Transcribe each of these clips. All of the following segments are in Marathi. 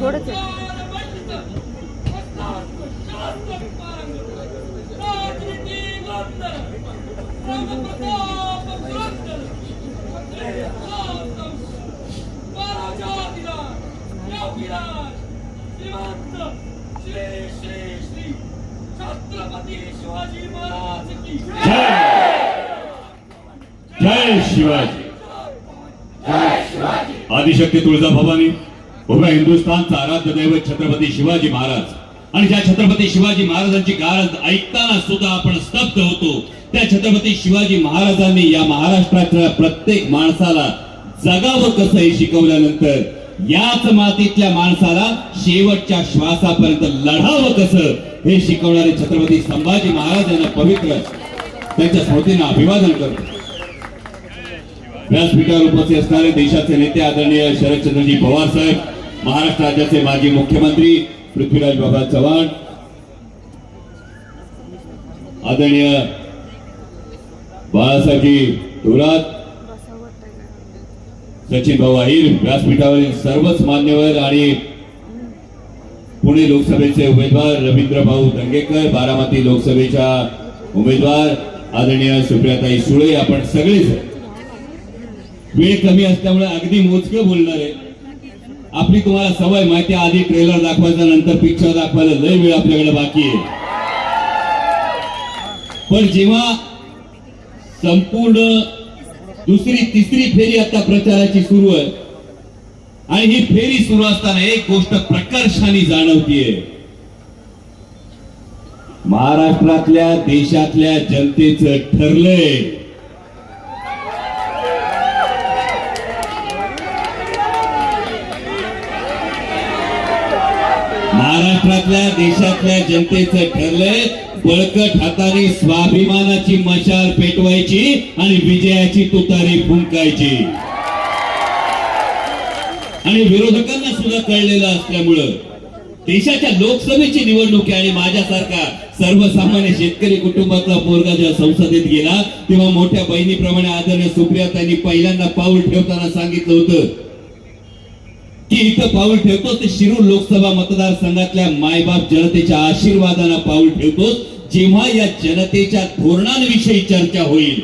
थोडंच आहे. शिवाजी. जय शिवाजी. आदिशक्ती तुळजा भवानी उभ्या हिंदुस्थानचा आराध्य दैवत छत्रपती शिवाजी महाराज. आणि ज्या छत्रपती शिवाजी महाराजांची गारज ऐकताना सुद्धा आपण स्तब्ध होतो त्या छत्रपती शिवाजी महाराजांनी या महाराष्ट्राच्या प्रत्येक माणसाला जगावं कसं हे शिकवल्यानंतर याच मातीतल्या माणसाला शेवटच्या श्वासापर्यंत लढावं कसं हे शिकवणारे छत्रपती संभाजी महाराज यांना पवित्र त्यांच्या स्मृतींना अभिवादन करतो. व्यासपीठावर उपस्थित असणारे देशाचे नेते आदरणीय शरदचंद्रजी पवार साहेब महाराष्ट्र राज्याचे माजी मुख्यमंत्री पृथ्वीराज बाबा चव्हाण आदरणीय बाळासाहेबजी थोरात सचिन भाऊ अहिर व्यासपीठावरील सर्वच मान्यवर आणि पुणे लोकसभेचे उमेदवार रवींद्र भाऊ दंगेकर बारामती लोकसभेच्या उमेदवार आदरणीय सुप्रियाताई सुळे आपण सगळेच वेळ कमी असल्यामुळे अगदी मोजकं बोलणार आहे. आपली तुम्हाला सवय माहिती आधी ट्रेलर दाखवायचा नंतर पिक्चर दाखवायला लय वेळ आपल्याकडे बाकी आहे. पण जेव्हा संपूर्ण दुसरी तिसरी फेरी आता प्रचाराची सुरू आहे आणि ही फेरी सुरू असताना एक गोष्ट प्रकर्षाने जाणवतीये. महाराष्ट्रातल्या देशातल्या जनतेचं ठरलंय. महाराष्ट्रातल्या देशातल्या जनतेचं ठरलंय बळकट हाताने स्वाभिमानाची मशाल पेटवायची आणि विजयाची तुतारी फुंकायची. आणि विरोधकांना सुद्धा कळलेलं असल्यामुळं देशाच्या लोकसभेची निवडणूक आणि माझ्यासारखा सर्वसामान्य शेतकरी कुटुंबातला पोरगा जेव्हा संसदेत गेला तेव्हा मोठ्या बहिणीप्रमाणे आदरणीय सुप्रियातांनी पहिल्यांदा पाऊल ठेवताना सांगितलं होतं की इथं पाऊल ठेवतो ते शिरूर लोकसभा मतदारसंघातल्या मायबाप जनतेच्या आशीर्वादाला पाऊल ठेवतो जेव्हा या जनतेच्या धोरणांविषयी चर्चा होईल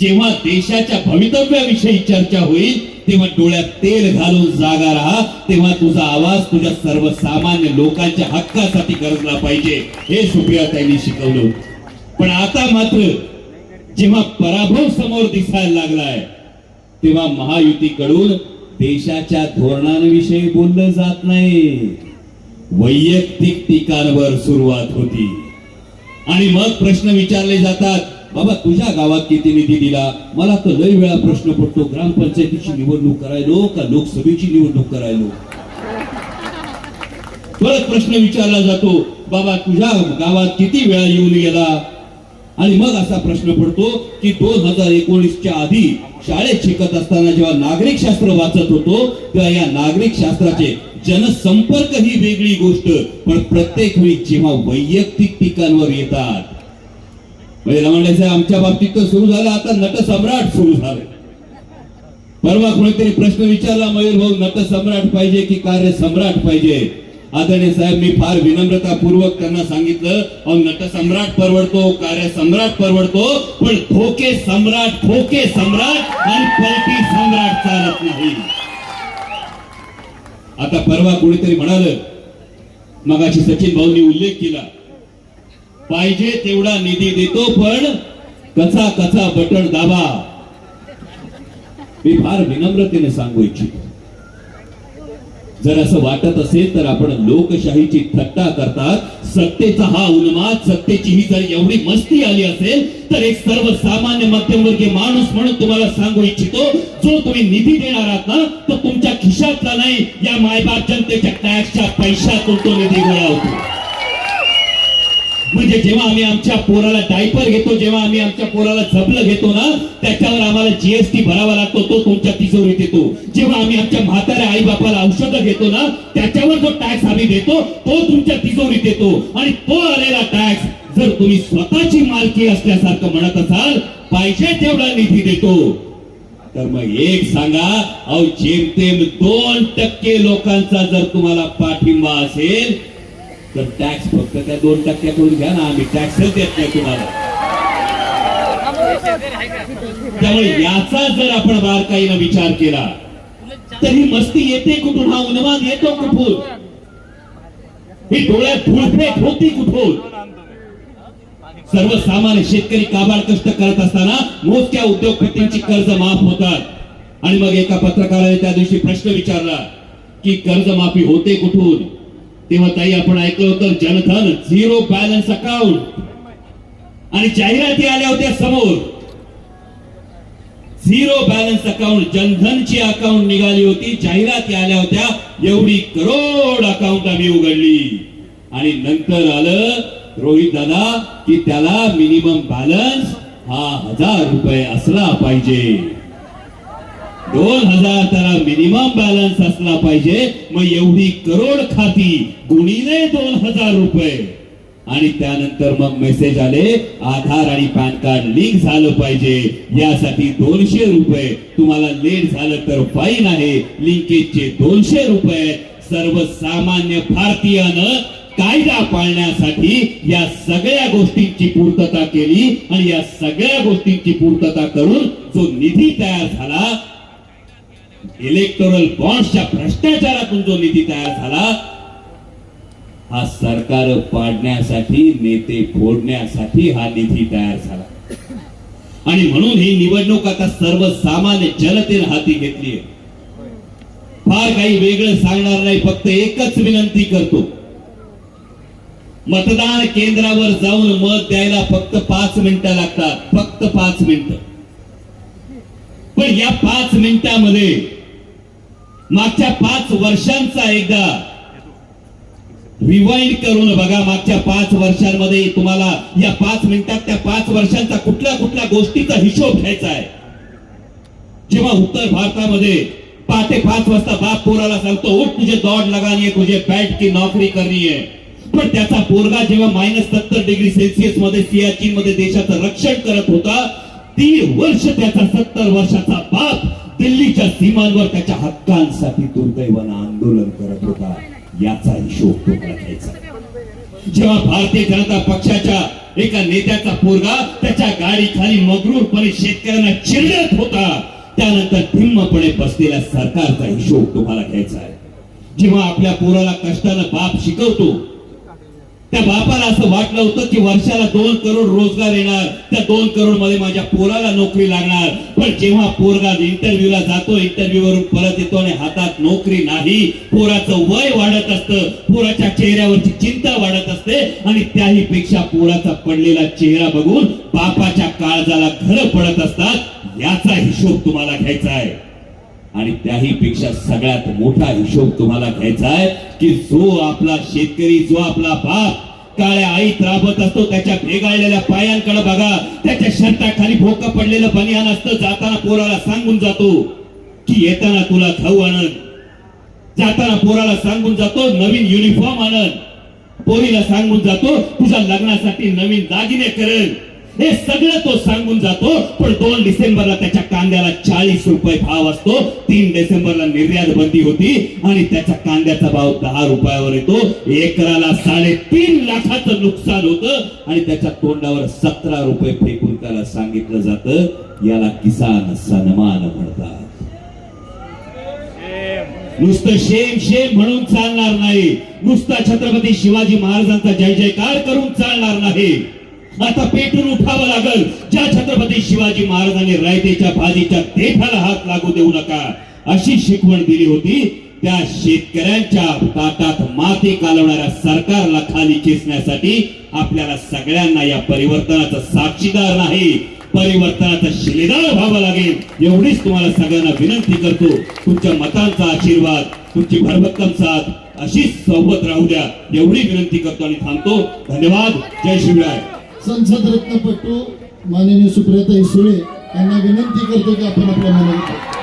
जेव्हा देशाच्या भवितव्याविषयी चर्चा होईल तेव्हा डोळ्यात तेल घालून जागा राहा तेव्हा तुझा आवाज तुझ्या सर्वसामान्य लोकांच्या हक्कासाठी गरजला पाहिजे हे सुप्रिया त्यांनी शिकवलं. पण आता मात्र जेव्हा पराभव समोर दिसायला लागलाय तेव्हा महायुतीकडून देशाच्या धोरणांविषयी बोललं जात नाही. वैयक्तिक टीकांवर सुरुवात होती. आणि मग प्रश्न विचारले जातात बाबा तुझ्या गावात किती निधी दिला? मला तर लय वेळा प्रश्न पडतो. ग्रामपंचायतीची निवडणूक करायलो का लोकसभेची निवडणूक करायलो? परत प्रश्न विचारला जातो बाबा तुझ्या गावात किती वेळा येऊन गेला? आणि मग असा प्रश्न पडतो की दोन हजार एकोणीसच्या आधी शाळेत शिकत असताना जेव्हा नागरिक शास्त्र वाचत होतो तेव्हा या नागरिक शास्त्राचे जनसंपर्क ही वेगळी गोष्ट. पण प्रत्येक वेळी जेव्हा वैयक्तिक टीकांवर येतात म्हणजे साहेब आमच्या बाबतीत तर सुरू झालं आता नटसम्राट सुरू झालं परवा कोणीतरी प्रश्न विचारला मयूर भाऊ नटसम्राट पाहिजे की कार्य सम्राट पाहिजे? आदरणीय साहेब मी फार विनम्रतापूर्वक त्यांना सांगितलं अहो नट सम्राट परवडतो कार्य सम्राट परवडतो पण धोके सम्राट खोके सम्राट आणि पलटी सम्राट चालत नाही. आता परवा कोणीतरी म्हणाल मगाशी सचिन भाऊंनी उल्लेख केला पाहिजे तेवढा निधी देतो पण कचा कचा बटन दाबा. मी फार विनम्रतेने सांगू इच्छितो. जर असं वाटत असेल तर आपण लोकशाहीची थट्टा करतात. सत्तेचा हा उन्माद सत्तेची ही जर एवढी मस्ती आली असेल तर एक सर्वसामान्य मध्यमवर्गीय माणूस म्हणून तुम्हाला सांगू इच्छितो जो तुम्ही निधी देणार आहात ना तो तुमच्या खिशातला नाही. या मायबाप जनतेच्या टॅक्सच्या पैशातून तो निधी गोळा होतो. म्हणजे जेव्हा आम्ही आमच्या पोराला डायपर घेतो जेव्हा आम्ही आमच्या पोराला झबलं घेतो ना त्याच्यावर आम्हाला जीएसटी भरावा लागतो तो तुमच्या तिजोरीत येतो. जेव्हा आम्ही आमच्या म्हाताऱ्या आई बापाला औषधं घेतो ना त्याच्यावर जो टॅक्स आम्ही देतो तो तुमच्या तिजोरीत येतो. आणि तो आलेला टॅक्स जर तुम्ही स्वतःची मालकी असल्यासारखं म्हणत असाल पाहिजे तेवढा निधी देतो. तर मग एक सांगा अहो जेमतेम दोन टक्के लोकांचा जर तुम्हाला पाठिंबा असेल तर टॅक्स फक्त त्या दोन टक्क्याकडून घ्या ना आम्ही टॅक्सच देत नाही तुम्हाला. त्यामुळे याचा जर आपण बारकाईनं विचार केला तर ही मस्ती येते कुठून? हा उन्माद येतो कुठून? ही डोळ्यात धुळफेक होती कुठून? सर्वसामान्य शेतकरी काबाड कष्ट करत असताना मोजक्या उद्योगपतींची कर्ज माफ होतात. आणि मग एका पत्रकाराने त्या दिवशी प्रश्न विचारला की कर्जमाफी होते कुठून? तेव्हा ताई आपण ऐकलं होतं जनधन झिरो बॅलन्स अकाउंट. आणि जाहिराती आल्या होत्या समोर. झिरो बॅलन्स अकाउंट जनधनची अकाउंट निघाली होती जाहिराती आल्या होत्या एवढी करोड अकाउंट आम्ही उघडली. आणि नंतर आलं रोहित दादा की त्याला मिनिमम बॅलन्स हा हजार रुपये असला पाहिजे. दोन हजार त्याला मिनिमम बॅलन्स असला पाहिजे. मग एवढी करोड खाती गुणीने दोन हजार रुपये. आणि त्यानंतर मग मेसेज आले आधार आणि पॅन कार्ड लिंक झालं पाहिजे. यासाठी दोनशे रुपये. तुम्हाला लेट झालं तर फाईन आहे. लिंकेजचे दोनशे रुपये. सर्वसामान्य भारतीयानं कायदा पाळण्यासाठी या सगळ्या गोष्टींची पूर्तता केली. आणि या सगळ्या गोष्टींची पूर्तता करून जो निधी तयार झाला इलेक्टोरल बॉन्ड्सच्या भ्रष्टाचारातून जो निधी तयार झाला हा सरकार पाडण्यासाठी नेते फोडण्यासाठी हा निधी तयार झाला. आणि म्हणून ही निवडणूक आता सर्वसामान्य जनतेने हाती घेतली आहे. फार काही वेगळं सांगणार नाही फक्त एकच विनंती करतो. मतदान केंद्रावर जाऊन मत द्यायला फक्त पाच मिनिटं लागतात फक्त पाच मिनिटं. पण या पाच मिनिटामध्ये मागच्या पाच वर्षांचा एकदा रिवाइंड करून बघा मागच्या पाच वर्षांमध्ये तुम्हाला या पाच मिनिटात त्या पाच वर्षांचा कुठल्या कुठल्या गोष्टीचा हिशोब घ्यायचा आहे. जेव्हा उत्तर भारतामध्ये पहाटे पाच वाजता बाप पोराला सांगतो उठ तुझे दौड लगानी है तुझे बैठ की नोकरी करनी है पण त्याचा पोरगा जेव्हा मायनस सत्तर डिग्री सेल्सिअसमध्ये सियाचीन मध्ये देशाचं रक्षण करत होता तीन वर्ष त्याचा सत्तर वर्षाचा बाप दिल्लीच्या सीमांवर त्याच्या हक्कांसाठी दुर्दैवानं आंदोलन करत होता. याचा हिशोब तो घ्यायचा जेव्हा भारतीय जनता पक्षाच्या एका नेत्याचा पोरगा त्याच्या गाडी खाली मगरूरपणे शेतकऱ्यांना चिरडत होता त्यानंतर भिम्मपणे बसलेल्या सरकारचा हिशोब तुम्हाला घ्यायचा आहे. जेव्हा आपल्या पोराला कष्टानं बाप शिकवतो त्या बापाला असं वाटलं होतं की वर्षाला दोन करोड रोजगार येणार. त्या दोन करोडमध्ये माझ्या पोराला नोकरी लागणार. पण जेव्हा पोरगा इंटरव्ह्यूला जातो इंटरव्ह्यू परत येतो आणि हातात नोकरी नाही पोराचं वय वाढत असतं पोराच्या चेहऱ्यावरची चिंता वाढत असते आणि त्याही पेक्षा पोराचा पडलेला चेहरा बघून बापाच्या काळजाला घर पडत असतात. याचा हिशोब तुम्हाला घ्यायचा आहे. आणि त्याही पेक्षा सगळ्यात मोठा हिशोब तुम्हाला घ्यायचा आहे की जो आपला शेतकरी जो आपला बाप काळ्या आईत राबत असतो त्याच्या भेगाळलेल्या पायांकडे बघा. त्याच्या शर्टाखाली भोकं पडलेलं बनियान असतं जाताना पोराला सांगून जातो की येताना तुला खाऊ आणत जाताना पोराला सांगून जातो नवीन युनिफॉर्म आणत पोरीला सांगून जातो तुझ्या लग्नासाठी नवीन दागिने करेल हे सगळं तो सांगून जातो पण दोन डिसेंबरला त्याच्या कांद्याला चाळीस रुपये भाव असतो. तीन डिसेंबरला निर्यात बंदी होती आणि त्याच्या कांद्याचा भाव दहा रुपयावर येतो. एकराला साडेतीन लाखाचं नुकसान होतं आणि त्याच्या तोंडावर सतरा रुपये फेकून त्याला सांगितलं जातं. याला किसान सन्मान म्हणतात. नुसतं शेम शेम म्हणून चालणार नाही. नुसता छत्रपती शिवाजी महाराजांचा जय जयकार करून चालणार नाही. आता पेटून उठावं लागल. ज्या छत्रपती शिवाजी महाराजांनी रायतेच्या भाजीच्या देठाला हात लागू देऊ नका अशी शिकवण दिली होती. त्या शेतकऱ्यांच्या ताटात माती कालवणाऱ्या सरकारला खाली खेचण्यासाठी आपल्याला सगळ्यांना या परिवर्तनाचा साक्षीदार नाही. परिवर्तनाचा शिलेदार व्हावं लागेल. एवढीच तुम्हाला सगळ्यांना विनंती करतो. तुमच्या मतांचा आशीर्वाद तुमची भरभक्कम साथ अशीच सोबत राहू द्या. एवढी विनंती करतो आणि थांबतो. धन्यवाद. जय शिवराय. संसद रत्नपटू माननीय सुप्रियाताई सुळे यांना विनंती करतो की आपण आपल्या मनात